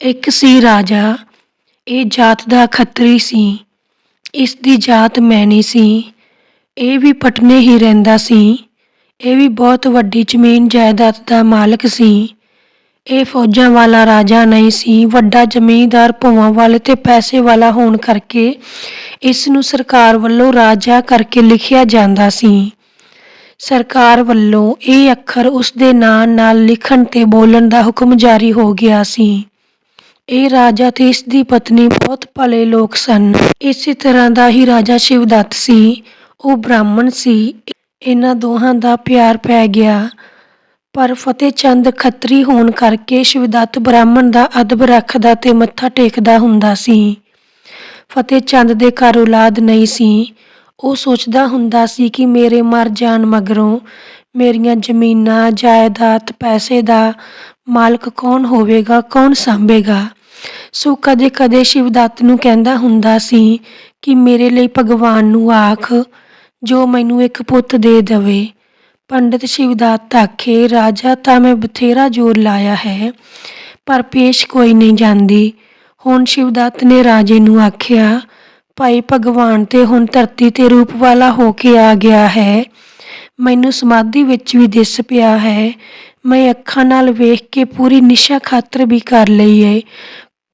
ਇੱਕ ਸੀ ਰਾਜਾ, ਇਹ ਜਾਤ ਦਾ ਖੱਤਰੀ ਸੀ, ਇਸ ਦੀ ਜਾਤ ਮੈਨੀ ਸੀ, ਇਹ ਵੀ ਪਟਨੇ ਹੀ ਰਹਿੰਦਾ ਸੀ, ਇਹ ਵੀ ਬਹੁਤ ਵੱਡੀ ਜ਼ਮੀਨ ਜਾਇਦਾਦ ਦਾ ਮਾਲਕ ਸੀ, ਇਹ ਫੌਜਾਂ ਵਾਲਾ ਰਾਜਾ ਨਹੀਂ ਸੀ, ਵੱਡਾ ਜ਼ਮੀਂਦਾਰ ਭੂਆਂ ਵਾਲੇ ਤੇ ਪੈਸੇ ਵਾਲਾ ਹੋਣ ਕਰਕੇ ਇਸ ਨੂੰ ਸਰਕਾਰ ਵੱਲੋਂ ਰਾਜਾ ਕਰਕੇ ਲਿਖਿਆ ਜਾਂਦਾ ਸੀ। ਸਰਕਾਰ ਵੱਲੋਂ ਇਹ ਅੱਖਰ ਉਸ ਦੇ ਨਾਂ ਨਾਲ ਲਿਖਣ ਤੇ ਬੋਲਣ ਦਾ ਹੁਕਮ ਜਾਰੀ ਹੋ ਗਿਆ ਸੀ। ਇਹ ਰਾਜਾ ਤੇ ਇਸ ਦੀ ਪਤਨੀ ਬਹੁਤ ਭਲੇ ਲੋਕ ਸਨ। ਇਸੇ ਤਰ੍ਹਾਂ ਦਾ ਹੀ ਰਾਜਾ ਸ਼ਿਵਦੱਤ ਸੀ। ਉਹ ਬ੍ਰਾਹਮਣ ਸੀ। ਇਹਨਾਂ ਦੋਹਾਂ ਦਾ ਪਿਆਰ ਪੈ ਗਿਆ। ਪਰ ਫਤਿਹ ਚੰਦ ਖੱਤਰੀ ਹੋਣ ਕਰਕੇ ਸ਼ਿਵਦੱਤ ਬ੍ਰਾਹਮਣ ਦਾ ਅਦਬ ਰੱਖਦਾ ਤੇ ਮੱਥਾ ਟੇਕਦਾ ਹੁੰਦਾ ਸੀ। ਫਤਿਹ ਚੰਦ ਦੇ ਘਰ ਔਲਾਦ ਨਹੀਂ ਸੀ। ਉਹ ਸੋਚਦਾ ਹੁੰਦਾ ਸੀ ਕਿ ਮੇਰੇ ਮਰ ਜਾਣ ਮਗਰੋਂ ਮੇਰੀਆਂ ਜ਼ਮੀਨਾਂ, ਜਾਇਦਾਦ, ਪੈਸੇ ਦਾ ਮਾਲਕ ਕੌਣ ਹੋਵੇਗਾ, ਕੌਣ ਸੰਭੇਗਾ। ਸੋ ਕਦੇ-ਕਦੇ ਸ਼ਿਵਦੱਤ ਨੂੰ ਕਹਿੰਦਾ ਹੁੰਦਾ ਸੀ ਕਿ ਮੇਰੇ ਲਈ ਭਗਵਾਨ ਨੂੰ ਆਖ, ਜੋ ਮੈਨੂੰ ਇੱਕ ਪੁੱਤ ਦੇ ਦੇਵੇ। ਪੰਡਿਤ ਸ਼ਿਵਦੱਤ ਆਖੇ, ਰਾਜਾ, ਤਾਂ ਮੈਂ ਬਥੇਰਾ ਜ਼ੋਰ ਲਾਇਆ ਹੈ, ਪਰ ਪੇਸ਼ ਕੋਈ ਨਹੀਂ ਜਾਂਦੀ। ਹੁਣ ਸ਼ਿਵਦੱਤ ਨੇ ਰਾਜੇ ਨੂੰ ਆਖਿਆ, ਭਾਈ ਭਗਵਾਨ ਤੇ ਹੁਣ ਧਰਤੀ ਤੇ ਰੂਪ ਵਾਲਾ ਹੋ ਕੇ ਆ ਗਿਆ ਹੈ। ਮੈਨੂੰ ਸਮਾਧੀ ਵਿੱਚ ਵੀ ਦਿਸ ਪਿਆ ਹੈ। ਮੈਂ ਅੱਖਾਂ ਨਾਲ ਵੇਖ ਕੇ ਪੂਰੀ ਨਿਸ਼ਾ ਖਾਤਰ ਵੀ ਕਰ ਲਈ ਏ।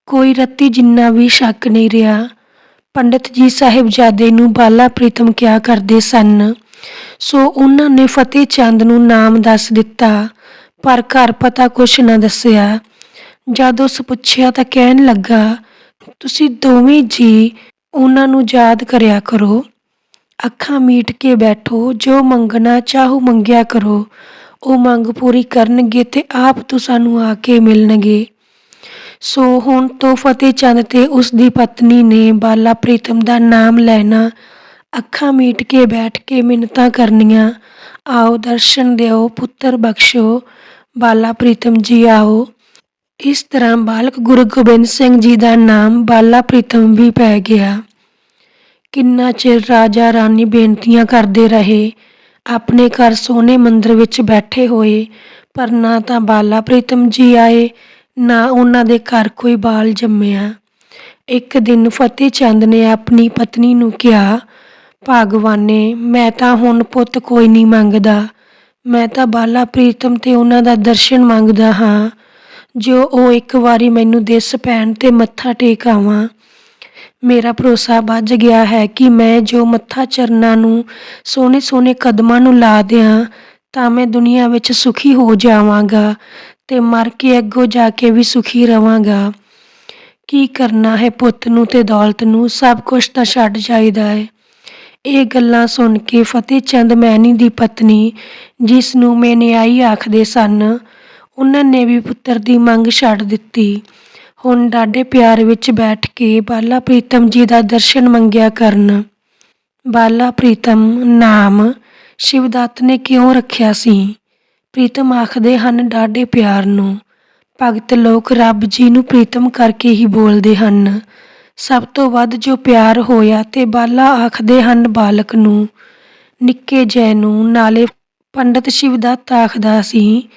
ਕੋਈ ਰੱਤੀ ਜਿੰਨਾ ਵੀ ਸ਼ੱਕ ਨਹੀਂ ਰਿਹਾ। ਪੰਡਿਤ ਜੀ ਸਾਹਿਬਜ਼ਾਦੇ ਨੂੰ ਬਾਲਾ ਪ੍ਰੀਤਮ ਕਿਹਾ ਕਰਦੇ ਸਨ? ਸੋ ਉਹਨਾਂ ਨੇ ਫਤਿਹ ਚੰਦ ਨੂੰ ਨਾਮ ਦੱਸ ਦਿੱਤਾ, ਪਰ ਘਰ ਪਤਾ ਕੁਛ ਨਾ ਦੱਸਿਆ। ਜਦ ਉਸ ਪੁੱਛਿਆ ਤਾਂ ਕਹਿਣ ਲੱਗਾ, ਤੁਸੀਂ ਦੋਵੇਂ ਜੀ ਉਹਨਾਂ ਨੂੰ ਯਾਦ ਕਰਿਆ ਕਰੋ। ਅੱਖਾਂ ਮੀਟ ਕੇ ਬੈਠੋ, ਜੋ ਮੰਗਣਾ ਚਾਹੋ ਮੰਗਿਆ ਕਰੋ। ਉਹ ਮੰਗ ਪੂਰੀ ਕਰਨਗੇ ਤੇ ਆਪ ਤੋਂ ਸਾਨੂੰ ਆ ਕੇ ਮਿਲਣਗੇ। ਸੋ ਹੁਣ ਤੋਂ ਫਤਿਹ ਚੰਦ ਤੇ ਉਸ ਦੀ ਪਤਨੀ ਨੇ ਬਾਲਾ ਪ੍ਰੀਤਮ ਦਾ ਨਾਮ ਲੈਣਾ, ਅੱਖਾਂ ਮੀਟ ਕੇ ਬੈਠ ਕੇ ਮਿੰਨਤਾਂ ਕਰਨੀਆਂ। ਆਓ ਦਰਸ਼ਨ ਦਿਓ, ਪੁੱਤਰ ਬਖਸ਼ੋ, ਬਾਲਾ ਪ੍ਰੀਤਮ ਜੀ ਆਓ। ਇਸ ਤਰ੍ਹਾਂ ਬਾਲਕ ਗੁਰੂ ਗੋਬਿੰਦ ਸਿੰਘ ਜੀ ਦਾ ਨਾਮ ਬਾਲਾ ਪ੍ਰੀਤਮ ਵੀ ਪੈ ਗਿਆ। ਕਿੰਨਾ ਚਿਰ ਰਾਜਾ ਰਾਣੀ ਬੇਨਤੀਆਂ ਕਰਦੇ ਰਹੇ, ਆਪਣੇ ਘਰ ਸੋਹਣੇ ਮੰਦਰ ਵਿੱਚ ਬੈਠੇ ਹੋਏ, ਪਰ ਨਾ ਤਾਂ ਬਾਲਾ ਪ੍ਰੀਤਮ ਜੀ ਆਏ ਨਾ ਉਹਨਾਂ ਦੇ ਘਰ ਕੋਈ ਬਾਲ ਜੰਮਿਆ। ਇੱਕ ਦਿਨ ਫਤਿਹ ਚੰਦ ਨੇ ਆਪਣੀ ਪਤਨੀ ਨੂੰ ਕਿਹਾ, ਭਗਵਾਨੇ, ਮੈਂ ਤਾਂ ਹੁਣ ਪੁੱਤ ਕੋਈ ਨਹੀਂ ਮੰਗਦਾ। ਮੈਂ ਤਾਂ ਬਾਲਾ ਪ੍ਰੀਤਮ ਤੇ ਉਹਨਾਂ ਦਾ ਦਰਸ਼ਨ ਮੰਗਦਾ ਹਾਂ। ਜੋ ਉਹ ਇੱਕ ਵਾਰੀ ਮੈਨੂੰ ਦਿਸ ਪੈਣ ਤੇ ਮੱਥਾ ਟੇਕ ਆਵਾਂ। ਮੇਰਾ ਭਰੋਸਾ ਵੱਜ ਗਿਆ ਹੈ ਕਿ ਮੈਂ ਜੋ ਮੱਥਾ ਚਰਨਾਂ ਨੂੰ ਸੋਹਣੇ ਸੋਹਣੇ ਕਦਮਾਂ ਨੂੰ ਲਾ ਦਿਆਂ, ਤਾਂ ਮੈਂ ਦੁਨੀਆ ਵਿੱਚ ਸੁਖੀ ਹੋ ਜਾਵਾਂਗਾ। ਤੇ ਮਰ ਕੇ ਅੱਗੋਂ ਜਾ ਕੇ ਵੀ ਸੁਖੀ ਰਵਾਂਗਾ। ਕੀ ਕਰਨਾ ਹੈ ਪੁੱਤ ਨੂੰ ਤੇ ਦੌਲਤ ਨੂੰ? ਸਭ ਕੁਝ ਤਾਂ ਛੱਡ ਜਾਈਦਾ ਹੈ। ਇਹ ਗੱਲਾਂ ਸੁਣ ਕੇ ਫਤਿਹ ਚੰਦ ਮੈਨੀ ਦੀ ਪਤਨੀ, ਜਿਸ ਨੂੰ ਮੇਨਿਆਈ ਆਖਦੇ ਸਨ, ਉਹਨਾਂ ਨੇ ਵੀ ਪੁੱਤਰ ਦੀ ਮੰਗ ਛੱਡ ਦਿੱਤੀ। ਹੁਣ ਡਾਢੇ ਪਿਆਰ ਵਿੱਚ ਬੈਠ ਕੇ ਬਾਲਾ ਪ੍ਰੀਤਮ ਜੀ ਦਾ ਦਰਸ਼ਨ ਮੰਗਿਆ ਕਰਨ। ਬਾਲਾ ਪ੍ਰੀਤਮ, ਨਾਮ, ਸ਼ਿਵਦੱਤ ਨੇ ਕਿਉਂ ਰੱਖਿਆ ਸੀ? ਪ੍ਰੀਤਮ ਆਖਦੇ ਹਨ, ਡਾਢੇ ਪਿਆਰ ਨੂੰ। ਭਗਤ ਲੋਕ ਰੱਬ ਜੀ ਨੂੰ ਪ੍ਰੀਤਮ ਕਰਕੇ ਹੀ ਬੋਲਦੇ ਹਨ। ਸਭ ਤੋਂ ਵੱਧ ਜੋ ਪਿਆਰ ਹੋਇਆ ਤੇ ਬਾਲਾ ਆਖਦੇ ਹਨ, ਬਾਲਕ ਨੂੰ। ਨਿੱਕੇ ਜੈ ਨੂੰ, ਨਾਲੇ ਪੰਡਤ ਸ਼ਿਵਦੱਤ ਆਖਦਾ ਸੀ,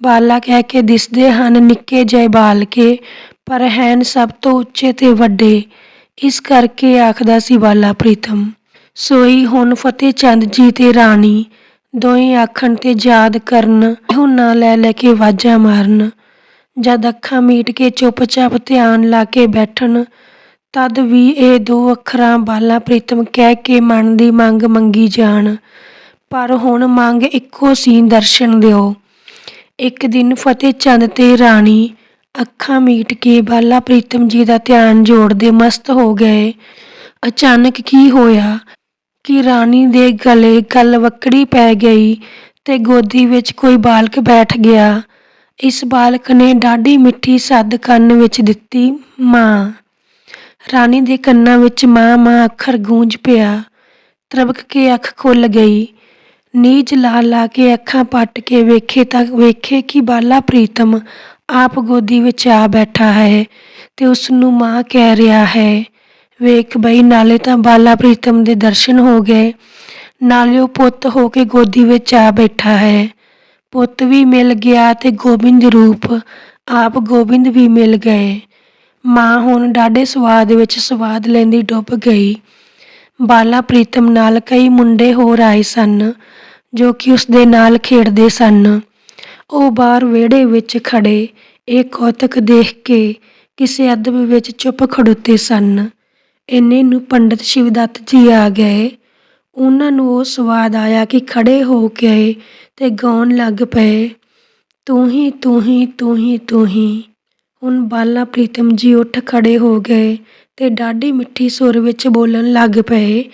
ਬਾਲਾ ਕਹਿ ਕੇ ਦਿਸਦੇ ਹਨ, ਨਿੱਕੇ ਜੈ ਬਾਲ ਕੇ ਪਰ ਹੈਨ ਸਭ ਤੋਂ ਉੱਚੇ ਤੇ ਵੱਡੇ। ਇਸ ਕਰਕੇ ਆਖਦਾ ਸੀ ਬਾਲਾ ਪ੍ਰੀਤਮ, ਸੋਈ ਹੁਣ ਫਤਿਹ ਚੰਦ ਜੀ ਤੇ ਰਾਣੀ। ਦੋਵੇਂ ਆਖਣ ਤੇ ਯਾਦ ਕਰਨ, ਇਹੋ ਨਾਂ ਲੈ ਲੈ ਕੇ ਵਾਜਾਂ ਮਾਰਨ। ਜਦ ਅੱਖਾਂ ਮੀਟ ਕੇ ਚੁੱਪਚਾਪ ਧਿਆਨ ਲਾ ਕੇ ਬੈਠਣ, ਤਦ ਵੀ ਇਹ ਦੋ ਅੱਖਰਾਂ ਬਾਲਾ ਪ੍ਰੀਤਮ ਕਹਿ ਕੇ ਮਨ ਦੀ ਮੰਗ ਮੰਗੀ ਜਾਣ। ਪਰ ਹੁਣ ਮੰਗ ਇੱਕੋ ਸੀ ਦਰਸ਼ਨ ਦਿਓ। ਇੱਕ ਦਿਨ ਫਤਿਹ ਚੰਦ ਤੇ ਰਾਣੀ, ਅੱਖਾਂ ਮੀਟ ਕੇ ਬਾਲਾ ਪ੍ਰੀਤਮ ਜੀ ਦਾ ਧਿਆਨ ਜੋੜਦੇ ਮਸਤ ਹੋ ਗਏ। ਅਚਾਨਕ ਕੀ ਹੋਇਆ? ਕਿ ਰਾਣੀ ਦੇ ਗਲੇ ਗਲ ਵਕੜੀ ਪੈ ਗਈ ਤੇ ਗੋਦੀ ਵਿੱਚ ਕੋਈ ਬਾਲਕ ਬੈਠ ਗਿਆ। ਇਸ ਬਾਲਕ ਨੇ ਡਾਢੀ ਮਿੱਠੀ ਸੱਦ ਕੰਨ ਵਿੱਚ ਦਿੱਤੀ, ਮਾਂ। ਰਾਣੀ ਦੇ ਕੰਨਾਂ ਵਿੱਚ ਮਾਂ ਮਾਂ ਅੱਖਰ ਗੂੰਜ ਪਿਆ। ਤਰਬਕ ਕੇ ਅੱਖ ਖੁੱਲ ਗਈ। ਨੀਜ ਲਾ ਲਾ ਕੇ ਅੱਖਾਂ ਪੱਟ ਕੇ ਵੇਖੇ ਤਾਂ ਵੇਖੇ ਕਿ ਬਾਲਾ ਪ੍ਰੀਤਮ ਆਪ ਗੋਦੀ ਵਿੱਚ ਆ ਬੈਠਾ ਹੈ ਤੇ ਉਸ ਨੂੰ ਮਾਂ ਕਹਿ ਰਿਹਾ ਹੈ ਵੇਖ ਬਈ, ਨਾਲੇ ਤਾਂ ਬਾਲਾ ਪ੍ਰੀਤਮ ਦੇ ਦਰਸ਼ਨ ਹੋ ਗਏ। ਨਾਲੇ ਉਹ ਪੁੱਤ ਹੋ ਕੇ ਗੋਦੀ ਵਿੱਚ ਆ ਬੈਠਾ ਹੈ। ਪੁੱਤ ਵੀ ਮਿਲ ਗਿਆ ਤੇ ਗੋਬਿੰਦ ਰੂਪ, ਆਪ ਗੋਬਿੰਦ ਵੀ ਮਿਲ ਗਏ। ਮਾਂ ਹੁਣ ਡਾਢੇ ਸਵਾਦ ਵਿੱਚ ਸਵਾਦ ਲੈਂਦੀ ਡੁੱਬ ਗਈ। ਬਾਲਾ ਪ੍ਰੀਤਮ ਨਾਲ ਕਈ ਮੁੰਡੇ ਹੋਰ ਆਏ ਸਨ, ਜੋ ਕਿ ਉਸ ਦੇ ਨਾਲ ਖੇਡਦੇ ਸਨ। ਉਹ ਬਾਹਰ ਵਿਹੜੇ ਵਿੱਚ ਖੜੇ, ਇਹ ਕੌਤਕ ਦੇਖ ਕੇ ਕਿਸੇ ਅਦਬ ਵਿੱਚ ਚੁੱਪ ਖੜੋਤੇ ਸਨ। ਇੰਨੇ ਨੂੰ ਪੰਡਿਤ ਸ਼ਿਵਦੱਤ ਜੀ ਆ ਗਏ। ਉਹਨਾਂ ਨੂੰ ਉਹ ਸਵਾਦ ਆਇਆ ਕਿ ਖੜੇ ਹੋ ਕੇ ਤੇ ਗਾਉਣ ਲੱਗ ਪਏ। ਤੂੰ ਹੀ ਤੂੰ ਹੀ ਤੂੰ ਹੀ ਤੂੰ ਹੀ ਹੁਣ ਬਾਲਾ ਪ੍ਰੀਤਮ ਜੀ ਉੱਠ ਖੜੇ ਹੋ ਗਏ ਤੇ ਡਾਢੀ ਮਿੱਠੀ ਸੁਰ ਵਿੱਚ ਬੋਲਣ ਲੱਗ ਪਏ।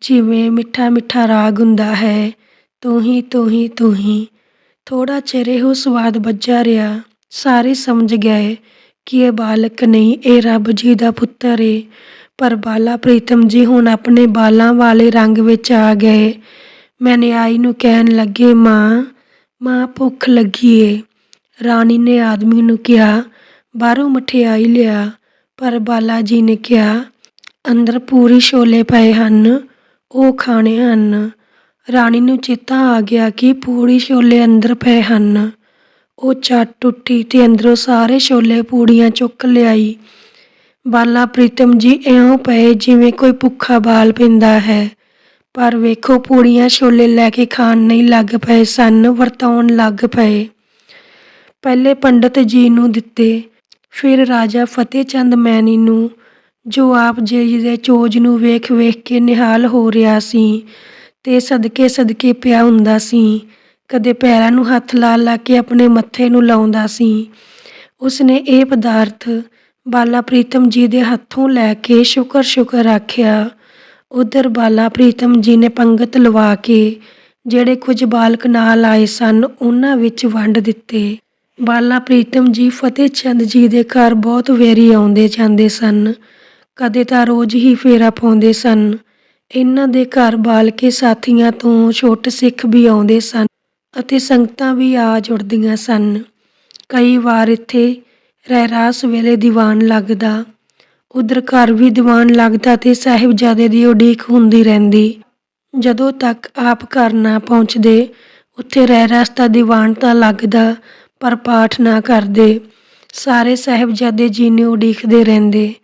ਜਿਵੇਂ ਮਿੱਠਾ ਮਿੱਠਾ ਰਾਗ ਹੁੰਦਾ ਹੈ। ਤੂੰ ਹੀ ਤੂੰ ਹੀ ਤੂੰ ਹੀ ਥੋੜਾ ਚਿਰ ਇਹੋ ਸਵਾਦ ਵੱਜਾ ਰਿਹਾ। ਸਾਰੇ ਸਮਝ ਗਏ ਕਿ ਇਹ ਬਾਲਕ ਨਹੀਂ, ਇਹ ਰੱਬ ਜੀ ਦਾ ਪੁੱਤਰ ਏ। ਪਰ ਬਾਲਾ ਪ੍ਰੀਤਮ ਜੀ ਹੁਣ ਆਪਣੇ ਬਾਲਾਂ ਵਾਲੇ ਰੰਗ ਵਿੱਚ ਆ ਗਏ। ਮੈਨੇ ਆਈ ਨੂੰ ਕਹਿਣ ਲੱਗੇ, ਮਾਂ ਮਾਂ, ਭੁੱਖ ਲੱਗੀ ਏ। ਰਾਣੀ ਨੇ ਆਦਮੀ ਨੂੰ ਕਿਹਾ, ਬਾਹਰੋਂ ਮਠਿਆਈ ਲਿਆ। ਪਰ ਬਾਲਾ ਜੀ ਨੇ ਕਿਹਾ, ਅੰਦਰ ਪੂਰੀ ਛੋਲੇ ਪਏ ਹਨ, ਉਹ ਖਾਣੇ ਹਨ। ਰਾਣੀ ਨੂੰ ਚੇਤਾ ਆ ਗਿਆ ਕਿ ਪੂਰੀ ਛੋਲੇ ਅੰਦਰ ਪਏ ਹਨ। ਉਹ ਚੱਟ ਉੱਠੀ ਤੇ ਅੰਦਰੋਂ ਸਾਰੇ ਛੋਲੇ ਪੂੜੀਆਂ ਚੁੱਕ ਲਿਆਈ। ਬਾਲਾ ਪ੍ਰੀਤਮ ਜੀ, ਇਉਂ ਪਏ ਜਿਵੇਂ ਕੋਈ ਭੁੱਖਾ ਬਾਲ ਪੈਂਦਾ ਹੈ। ਪਰ ਵੇਖੋ ਪੂੜੀਆਂ ਛੋਲੇ ਲੈ ਕੇ ਖਾਣ ਨਹੀਂ ਲੱਗ ਪਏ, ਸਨ ਵਰਤਾਉਣ ਲੱਗ ਪਏ। ਪਹਿਲੇ ਪੰਡਤ ਜੀ ਨੂੰ ਦਿੱਤੇ, ਫਿਰ ਰਾਜਾ ਫਤਿਹ ਚੰਦ ਮੈਨੀ ਨੂੰ, ਜੋ ਆਪ ਜੀ ਦੇ ਚੋਜ ਨੂੰ ਵੇਖ ਵੇਖ ਕੇ ਨਿਹਾਲ ਹੋ ਰਿਹਾ ਸੀ ਤੇ ਸਦਕੇ ਸਦਕੇ ਪਿਆ ਹੁੰਦਾ ਸੀ। ਕਦੇ ਪੈਰਾਂ ਨੂੰ ਹੱਥ ਲਾ ਲਾ ਕੇ ਆਪਣੇ ਮੱਥੇ ਨੂੰ ਲਾਉਂਦਾ ਸੀ। ਉਸਨੇ ਇਹ ਪਦਾਰਥ ਬਾਲਾ ਪ੍ਰੀਤਮ ਜੀ ਦੇ ਹੱਥੋਂ ਲੈ ਕੇ ਸ਼ੁਕਰ ਸ਼ੁਕਰ ਆਖਿਆ। ਉਧਰ ਬਾਲਾ ਪ੍ਰੀਤਮ ਜੀ ਨੇ ਪੰਗਤ ਲਵਾ ਕੇ, ਜਿਹੜੇ ਕੁਝ ਬਾਲਕ ਨਾਲ ਆਏ ਸਨ, ਉਹਨਾਂ ਵਿੱਚ ਵੰਡ ਦਿੱਤੇ। ਬਾਲਾ ਪ੍ਰੀਤਮ ਜੀ ਫਤਿਹ ਚੰਦ ਜੀ ਦੇ ਘਰ ਬਹੁਤ ਵੇਰੀ ਆਉਂਦੇ ਜਾਂਦੇ ਸਨ। ਕਦੇ ਤਾਂ ਰੋਜ਼ ਹੀ ਫੇਰਾ ਪਾਉਂਦੇ ਸਨ। ਇਹਨਾਂ ਦੇ ਘਰ ਬਾਲਕੇ ਸਾਥੀਆਂ ਤੋਂ ਛੋਟੇ ਸਿੱਖ ਵੀ ਆਉਂਦੇ ਸਨ ਅਤੇ ਸੰਗਤਾਂ ਵੀ ਆ ਜੁੜਦੀਆਂ ਸਨ। ਕਈ ਵਾਰ ਇੱਥੇ ਰਹਿਰਾਸ ਵੇਲੇ ਦੀਵਾਨ ਲੱਗਦਾ। ਉਧਰ ਘਰ ਵੀ ਦੀਵਾਨ ਲੱਗਦਾ ਤੇ ਸਾਹਿਬਜ਼ਾਦੇ ਦੀ ਉਡੀਕ ਹੁੰਦੀ ਰਹਿੰਦੀ। ਜਦੋਂ ਤੱਕ ਆਪ ਘਰ ਨਾ ਪਹੁੰਚਦੇ, ਉੱਥੇ ਰਹਿਰਾਸ ਦਾ ਦੀਵਾਨ ਤਾਂ ਲੱਗਦਾ, ਪਰ ਪਾਠ ਨਾ ਕਰਦੇ। ਸਾਰੇ ਸਾਹਿਬਜ਼ਾਦੇ ਜੀ ਨੂੰ ਉਡੀਕਦੇ ਰਹਿੰਦੇ।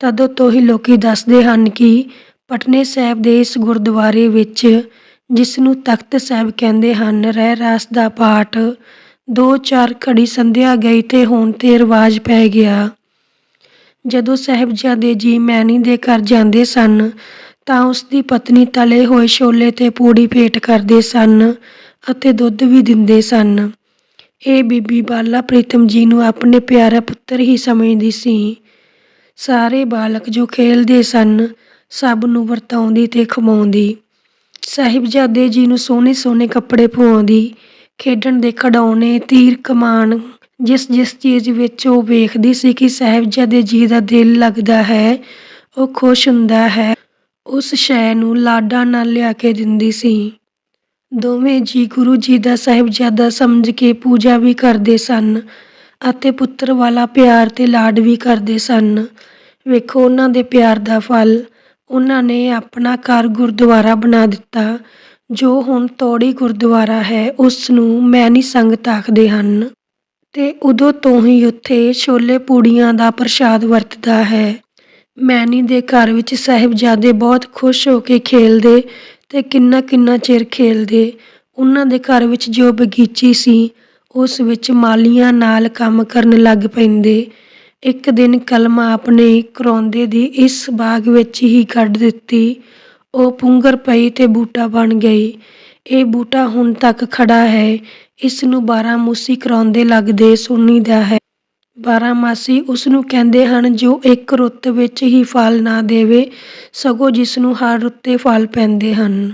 ਤਦੋਂ ਤੋਂ ਹੀ ਲੋਕੀ ਦੱਸਦੇ ਹਨ ਕਿ ਪਟਨੇ ਸਾਹਿਬ ਦੇ ਇਸ ਗੁਰਦੁਆਰੇ ਵਿੱਚ ਜਿਸ ਨੂੰ ਤਖਤ ਸਾਹਿਬ ਕਹਿੰਦੇ ਹਨ, ਰਹਿ ਰਾਸ ਦਾ ਪਾਠ ਦੋ ਚਾਰ ਘੜੀ ਸੰਧਿਆ ਗਈ ਤੇ ਹੁਣ ਤੇ ਰਿਵਾਜ ਪੈ ਗਿਆ। ਜਦੋਂ ਸਾਹਿਬਜ਼ਾਦੇ ਜੀ ਮੈਣੀ ਦੇ ਘਰ ਜਾਂਦੇ ਸਨ, ਤਾਂ ਉਸ ਦੀ ਪਤਨੀ ਤਲੇ ਹੋਏ ਛੋਲੇ ਤੇ ਪੂੜੀ ਭੇਟ ਕਰਦੇ ਸਨ ਅਤੇ ਦੁੱਧ ਵੀ ਦਿੰਦੇ ਸਨ। ਇਹ ਬੀਬੀ ਬਾਲਾ ਪ੍ਰੀਤਮ ਜੀ ਨੂੰ ਆਪਣੇ ਪਿਆਰਾ ਪੁੱਤਰ ਹੀ ਸਮਝਦੀ ਸੀ। ਸਾਰੇ ਬਾਲਕ ਜੋ ਖੇਲਦੇ ਸਨ, ਸਭ ਨੂੰ ਵਰਤਾਉਂਦੀ ਤੇ ਖਵਾਉਂਦੀ ਸਾਹਿਬਜ਼ਾਦੇ ਜੀ ਨੂੰ ਸੋਹਣੇ ਸੋਹਣੇ ਕੱਪੜੇ ਪਵਾਉਂਦੀ ਖੇਡਣ ਦੇ ਖਿਡੌਣੇ, ਤੀਰ ਕਮਾਨ, ਜਿਸ ਜਿਸ ਚੀਜ਼ ਵਿੱਚ ਉਹ ਵੇਖਦੀ ਸੀ ਕਿ ਸਾਹਿਬਜ਼ਾਦੇ ਜੀ ਦਾ ਦਿਲ ਲੱਗਦਾ ਹੈ, ਉਹ ਖੁਸ਼ ਹੁੰਦਾ ਹੈ, ਉਸ ਸ਼ੈ ਨੂੰ ਲਾਡਾਂ ਨਾਲ ਲਿਆ ਕੇ ਦਿੰਦੀ ਸੀ। ਦੋਵੇਂ ਜੀ ਗੁਰੂ ਜੀ ਦਾ ਸਾਹਿਬਜ਼ਾਦਾ ਸਮਝ ਕੇ ਪੂਜਾ ਵੀ ਕਰਦੇ ਸਨ ਅਤੇ ਪੁੱਤਰ ਵਾਲਾ ਪਿਆਰ ਤੇ ਲਾਡ ਵੀ ਕਰਦੇ ਸਨ। ਵੇਖੋ ਉਹਨਾਂ ਦੇ ਪਿਆਰ ਦਾ ਫਲ, ਉਹਨਾਂ ਨੇ ਆਪਣਾ ਘਰ ਗੁਰਦੁਆਰਾ ਬਣਾ ਦਿੱਤਾ। ਜੋ ਹੁਣ ਤੌੜੀ ਗੁਰਦੁਆਰਾ ਹੈ ਉਸ ਨੂੰ ਮੈਨੀ ਸੰਗਤ ਆਖਦੇ ਹਨ। ਅਤੇ ਉਦੋਂ ਤੋਂ ਹੀ ਉੱਥੇ ਛੋਲੇ ਪੂੜੀਆਂ ਦਾ ਪ੍ਰਸ਼ਾਦ ਵਰਤਦਾ ਹੈ। ਮੈਨੀ ਦੇ ਘਰ ਵਿੱਚ ਸਾਹਿਬਜ਼ਾਦੇ ਬਹੁਤ ਖੁਸ਼ ਹੋ ਕੇ ਖੇਲਦੇ ਅਤੇ ਕਿੰਨਾ ਕਿੰਨਾ ਚਿਰ ਖੇਲਦੇ। ਉਹਨਾਂ ਦੇ ਘਰ ਵਿੱਚ ਜੋ ਬਗੀਚੀ ਸੀ, ਉਸ ਵਿੱਚ ਮਾਲੀਆਂ ਨਾਲ ਕੰਮ ਕਰਨ ਲੱਗ ਪੈਂਦੇ। ਇੱਕ ਦਿਨ ਕਲਮਾ ਆਪਣੇ ਕਰਾਉਂਦੇ ਦੀ ਇਸ ਬਾਗ ਵਿੱਚ ਹੀ ਕੱਢ ਦਿੱਤੀ। ਉਹ ਪੁੰਗਰ ਪਈ ਤੇ ਬੂਟਾ ਬਣ ਗਈ। ਇਹ ਬੂਟਾ ਹੁਣ ਤੱਕ ਖੜਾ ਹੈ। ਇਸ ਨੂੰ ਬਾਰਾਮੂਸੀ ਕਰਾਉਂਦੇ ਲੱਗਦੇ ਸੁਣੀਦਾ ਹੈ। ਬਾਰਾਮਾਸੀ ਉਸ ਨੂੰ ਕਹਿੰਦੇ ਹਨ, ਜੋ ਇੱਕ ਰੁੱਤ ਵਿੱਚ ਹੀ ਫਲ ਨਾ ਦੇਵੇ, ਸਗੋਂ ਜਿਸ ਨੂੰ ਹਰ ਰੁੱਤੇ ਫਲ ਪੈਂਦੇ ਹਨ।